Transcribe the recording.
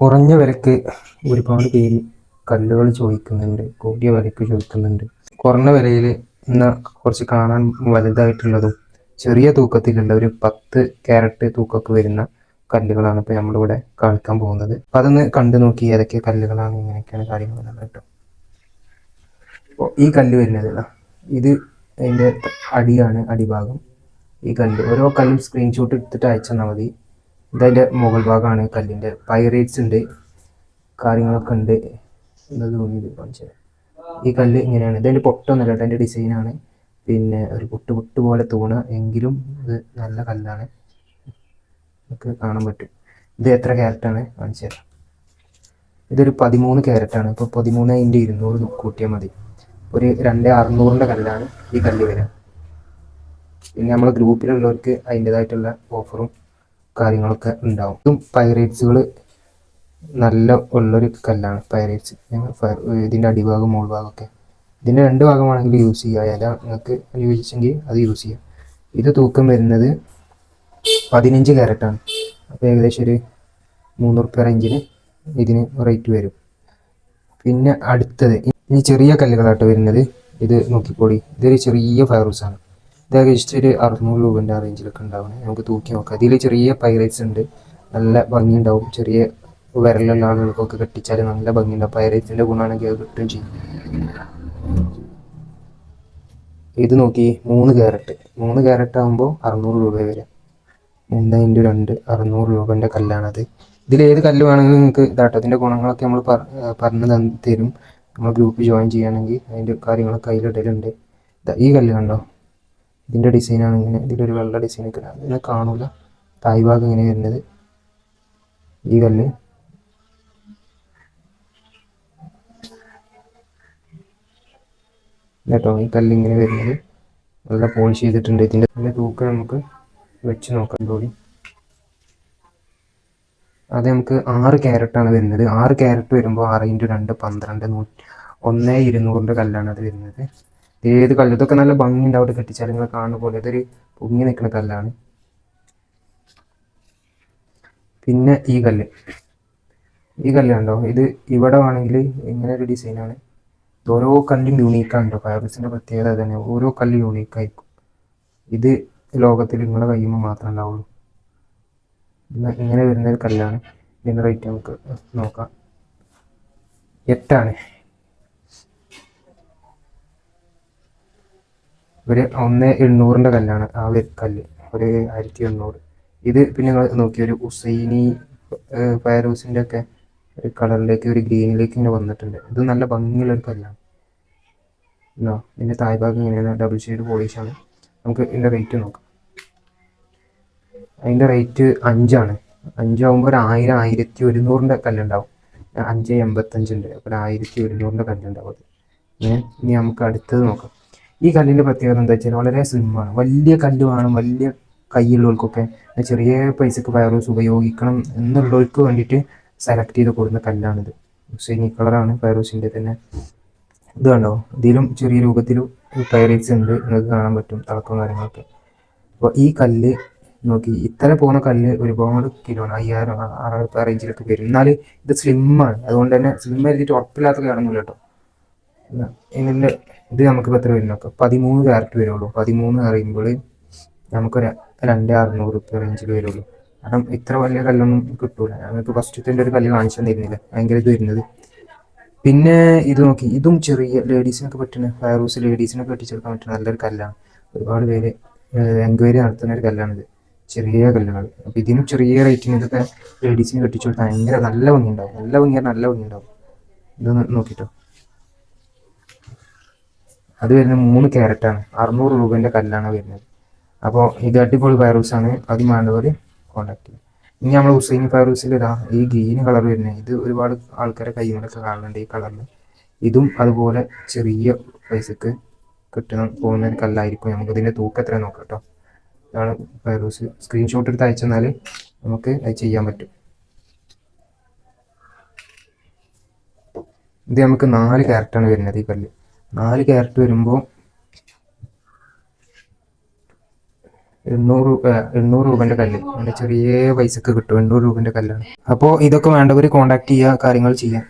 കുറഞ്ഞ വിലക്ക് ഒരുപാട് പേര് കല്ലുകൾ ചോദിക്കുന്നുണ്ട് കൂടിയ വിലക്ക് ചോദിക്കുന്നുണ്ട്. കുറഞ്ഞ വിലയിൽ ഇന്ന് കുറച്ച് കാണാൻ വലുതായിട്ടുള്ളതും ചെറിയ തൂക്കത്തിലുള്ള ഒരു പത്ത് ക്യാരറ്റ് തൂക്കമൊക്കെ വരുന്ന കല്ലുകളാണ് ഇപ്പോൾ നമ്മളിവിടെ കാണിക്കാൻ പോകുന്നത്. അപ്പം അതൊന്ന് കണ്ടു നോക്കി ഏതൊക്കെ കല്ലുകളാണ് ഇങ്ങനെയൊക്കെയാണ് കാര്യങ്ങൾ കേട്ടോ അപ്പോൾ ഈ കല്ല് വരുന്നത് ഇതാ. ഇത് അതിന്റെ അടിയാണ് അടിഭാഗം. ഈ കല്ല് ഓരോ കല്ലും സ്ക്രീൻഷോട്ട് എടുത്തിട്ട് അയച്ചെന്നാൽ മതി. ഇതതിന്റെ മുകൾ ഭാഗമാണ് കല്ലിന്റെ. പൈറേറ്റ്സ് ഉണ്ട് കാര്യങ്ങളൊക്കെ ഉണ്ട് എന്നത് തോന്നിയത് കാണിച്ചത് ഈ കല്ല് ഇങ്ങനെയാണ്. ഇതിന്റെ പൊട്ടൊന്നുമല്ല കേട്ടോ അതിന്റെ ഡിസൈനാണ് പിന്നെ ഒരു പൊട്ട് പൊട്ട് പോലെ തൂണ് എങ്കിലും ഇത് നല്ല കല്ലാണ്. നമുക്ക് കാണാൻ പറ്റും. ഇത് എത്ര ക്യാരറ്റാണ് കാണിച്ചു തരാം. ഇതൊരു പതിമൂന്ന് ക്യാരറ്റാണ് ഇപ്പോൾ പതിമൂന്ന് അതിന്റെ ഇരുന്നൂറ് കൂട്ടിയാൽ മതി. ഒരു രണ്ട് അറുന്നൂറിന്റെ കല്ലാണ് ഈ കല്ല് വരിക. പിന്നെ നമ്മളെ ഗ്രൂപ്പിലുള്ളവർക്ക് അതിന്റെതായിട്ടുള്ള ഓഫറും കാര്യങ്ങളൊക്കെ ഉണ്ടാവും. ഇതും പൈറേറ്റ്സുകൾ നല്ല ഉള്ളൊരു കല്ലാണ് പൈറേറ്റ്സ് ഞങ്ങൾ ഇതിന്റെ അടിഭാഗം മുകൾ ഭാഗമൊക്കെ ഇതിന്റെ രണ്ട് ഭാഗമാണെങ്കിൽ യൂസ് ചെയ്യുക ഏതാ നിങ്ങൾക്ക് അനുയോജിച്ചെങ്കിൽ അത് യൂസ് ചെയ്യാം. ഇത് തൂക്കം വരുന്നത് പതിനഞ്ച് ക്യാരറ്റാണ് അപ്പോൾ ഏകദേശം ഒരു മൂന്ന് റുപ്യ റേഞ്ചിന് ഇതിന് റേറ്റ് വരും. പിന്നെ അടുത്തത് ഇനി ചെറിയ കല്ലുകളായിട്ട് വരുന്നത്. ഇത് നോക്കിക്കോളി ഇതൊരു ചെറിയ ഫയർ ആണ്. ഇത് ഏകദേശം ഒരു അറുന്നൂറ് രൂപന്റെ ആ റേഞ്ചിലൊക്കെ ഉണ്ടാവുന്നത് നമുക്ക് തൂക്കി നോക്കാം. ഇതിൽ ചെറിയ പൈറേറ്റ്സ് ഉണ്ട്. നല്ല ഭംഗിയുണ്ടാവും. ചെറിയ വിരലുള്ള ആളുകൾക്കൊക്കെ കെട്ടിച്ചാൽ നല്ല ഭംഗിയുണ്ടാവും പൈറേറ്റ്സിന്റെ ഗുണമാണെങ്കിൽ അത് കിട്ടുകയും ചെയ്യും. ഇത് നോക്കി മൂന്ന് ക്യാരറ്റ് മൂന്ന് ക്യാരറ്റ് ആകുമ്പോൾ അറുന്നൂറ് രൂപ വരെ മൂന്ന് ഇന്റു രണ്ട് അറുന്നൂറ് രൂപന്റെ കല്ലാണത്. ഇതിൽ ഏത് കല്ല് വേണമെങ്കിലും നിങ്ങൾക്ക് ഇതാട്ടോ. ഇതിന്റെ ഗുണങ്ങളൊക്കെ നമ്മൾ പറഞ്ഞു തരും. നമ്മൾ ഗ്രൂപ്പ് ജോയിൻ ചെയ്യുകയാണെങ്കിൽ അതിന്റെ കാര്യങ്ങളൊക്കെ അതിലിടലുണ്ട്. ഈ കല്ല് കണ്ടോ? ഇതിന്റെ ഡിസൈനാണ് ഇങ്ങനെ ഒരു വെള്ള ഡിസൈൻ ഒക്കെ അതിനെ കാണൂല. തായ് ഭാഗം ഇങ്ങനെ വരുന്നത്. ഈ കല്ല്. കേട്ടോ ഈ കല്ല് ഇങ്ങനെ വരുന്നത്. നല്ല പോളിഷ് ചെയ്തിട്ടുണ്ട്. ഇതിന്റെ തന്നെ തൂക്കം നമുക്ക് വെച്ച് നോക്കാം തോടി അത് നമുക്ക് ആറ് ക്യാരറ്റാണ് വരുന്നത്. ആറ് ക്യാരറ്റ് വരുമ്പോൾ ആറ് ഇന്റു രണ്ട് പന്ത്രണ്ട് നൂ ഒന്ന് ഇരുന്നൂറിന്റെ കല്ലാണ് അത് വരുന്നത്. ഏത് കല്ല്? ഇതൊക്കെ നല്ല ഭംഗി ഉണ്ടാവും കെട്ടിച്ചാൽ നിങ്ങൾ കാണുന്ന പോലെ. ഇതൊരു പൊങ്ങി നിൽക്കുന്ന കല്ലാണ്. പിന്നെ ഈ കല്ല്. ഈ കല്ല് കണ്ടോ? ഇത് ഇവിടെ ആണെങ്കിൽ ഇങ്ങനെ ഒരു ഡിസൈനാണ് ഓരോ കല്ലും യൂണീക്കാണ് കേട്ടോ. ഫയർസിന്റെ പ്രത്യേകത തന്നെ. ഓരോ കല്ല് യൂണീക്കായിരിക്കും ഇത് ലോകത്തിൽ നിങ്ങളുടെ കയ്യുമ്പോൾ മാത്രമേ ഉണ്ടാവുള്ളൂ. ഇങ്ങനെ വരുന്ന ഒരു കല്ലാണ്. ഇതിന്റെ റേറ്റ് നമുക്ക് നോക്കാം. എട്ടാണ്. ഒരു ഒന്ന് എണ്ണൂറിന്റെ കല്ലാണ് ആ ഒരു കല്ല് ഒരു ആയിരത്തി എണ്ണൂറ്. ഇത് പിന്നെ നിങ്ങൾ നോക്കി ഒരു ഉസൈനി ഫയറൂസിന്റെ ഒക്കെ ഒരു കളറിലേക്ക് ഒരു ഗ്രീനിലേക്ക് ഇങ്ങനെ വന്നിട്ടുണ്ട്. ഇത് നല്ല ഭംഗിയുള്ള ഒരു കല്ലാണ്. ഉണ്ടോ ഇതിന്റെ തായ്ഭാഗം ഇങ്ങനെയാണ് ഡബിൾ ഷെയ്ഡ് പോളിഷാണ് നമുക്ക് ഇതിന്റെ റേറ്റ് നോക്കാം. അതിന്റെ റേറ്റ് അഞ്ചാണ്. അഞ്ചാകുമ്പോൾ ഒരു ആയിരം ആയിരത്തി ഒരുന്നൂറിന്റെ കല്ലുണ്ടാവും. അഞ്ച് എൺപത്തഞ്ചുണ്ട് അപ്പോൾ ഒരു ആയിരത്തി ഒരുന്നൂറിന്റെ കല്ലുണ്ടാവും അത്. ഇനി നമുക്ക് അടുത്തത് നോക്കാം. ഈ കല്ലിന്റെ പ്രത്യേകത എന്താ വെച്ചാൽ വളരെ സ്ലിമ്മാണ് വലിയ കല്ല് വേണം വലിയ കൈയുള്ളവർക്കൊക്കെ ചെറിയ പൈസക്ക് ഫയറൂസ് ഉപയോഗിക്കണം എന്നുള്ളവർക്ക് വേണ്ടിയിട്ട് സെലക്ട് ചെയ്ത് കൊടുക്കുന്ന കല്ലാണിത്. ഹുസൈനി കളറാണ് ഫയറൂസിന്റെ തന്നെ. ഇത് കണ്ടോ? ഇതിലും ചെറിയ രൂപത്തിലും പൈറേറ്റ്സ് ഉണ്ട് നിങ്ങൾക്ക് കാണാൻ പറ്റും തിളക്കവും കാര്യങ്ങളൊക്കെ. അപ്പോൾ ഈ കല്ല് നോക്കി ഇത്ര പോകുന്ന കല്ല് ഒരുപാട് കിലോ അയ്യായിരം ആറായിരം റേഞ്ചിലൊക്കെ വരും. എന്നാൽ ഇത് സ്ലിമ്മാണ് അതുകൊണ്ട് തന്നെ സ്ലിം എഴുതിയിട്ട് ഉറപ്പില്ലാത്ത കാണുന്നില്ല കേട്ടോ. ഇതിന്റെ ഇത് നമുക്ക് എത്ര വരും നോക്കാം പതിമൂന്ന് ക്യാരറ്റ് വരുള്ളൂ. പതിമൂന്ന് അറിയുമ്പോൾ നമുക്കൊരു രണ്ട് അറുന്നൂറ് റുപ്യ റേഞ്ചിൽ വരുള്ളൂ. കാരണം ഇത്ര വലിയ കല്ലൊന്നും കിട്ടൂല. ഫസ്റ്റ് ഫസ്റ്റത്തെ ഒരു കല്ല് കാണിച്ചു തന്നിരുന്നില്ല. ഭയങ്കര ഇത് വരുന്നത്. പിന്നെ ഇത് നോക്കി. ഇതും ചെറിയ ലേഡീസിനൊക്കെ പറ്റുന്ന ഫയറൂസ് ലേഡീസിനൊക്കെ കെട്ടിച്ചെടുക്കാൻ പറ്റുന്ന നല്ലൊരു കല്ലാണ്. ഒരുപാട് പേര് എൻക്വയറി നടത്തുന്ന ഒരു കല്ലാണിത്. ചെറിയ കല്ലുകൾ അപ്പം ഇതിനും ചെറിയ റേറ്റിന് ഇതൊക്കെ ലേഡീസിന് കെട്ടിച്ചു കൊടുത്താൽ ഭയങ്കര നല്ല ഭംഗി ഉണ്ടാവും നല്ല ഭംഗിയാണ് നല്ല ഭംഗി ഉണ്ടാവും ഇതൊന്ന് നോക്കിട്ടോ. അത് വരുന്നത് മൂന്ന് ക്യാരറ്റാണ് അറുന്നൂറ് രൂപേന്റെ കല്ലാണ് വരുന്നത്. അപ്പോൾ ഇത് അടിപൊളി ഫയറൂസ് ആണ്. അത് വേണ്ടവർ കോൺടാക്ട് ചെയ്യും. ഇനി നമ്മൾ ഹുസൈൻ ഫയറൂസിൽ ഇതാ ഈ ഗ്രീൻ കളർ വരുന്നത്. ഇത് ഒരുപാട് ആൾക്കാരെ കൈകൊണ്ടൊക്കെ കാണുന്നുണ്ട് ഈ കളറിൽ ഇതും അതുപോലെ ചെറിയ പൈസക്ക് കിട്ടുന്ന പോകുന്ന ഒരു കല്ലായിരിക്കും. നമുക്ക് ഇതിന്റെ തൂക്കം എത്ര നോക്കാം കേട്ടോ ഇതാണ് ഫയറൂസ് സ്ക്രീൻഷോട്ട് എടുത്ത് അയച്ചെന്നാൽ നമുക്ക് അത് ചെയ്യാൻ പറ്റും. ഇത് നമുക്ക് നാല് ക്യാരറ്റാണ് വരുന്നത് ഈ കല്ല്. നാല് ക്യാരറ്റ് വരുമ്പോൾ എണ്ണൂറ് എണ്ണൂറ് രൂപന്റെ കല്ല്. ചെറിയ പൈസക്ക് കിട്ടും എണ്ണൂറ് രൂപന്റെ കല്ലാണ്. അപ്പോൾ ഇതൊക്കെ വേണ്ടവർ കോൺടാക്ട് ചെയ്യുക കാര്യങ്ങൾ ചെയ്യാം.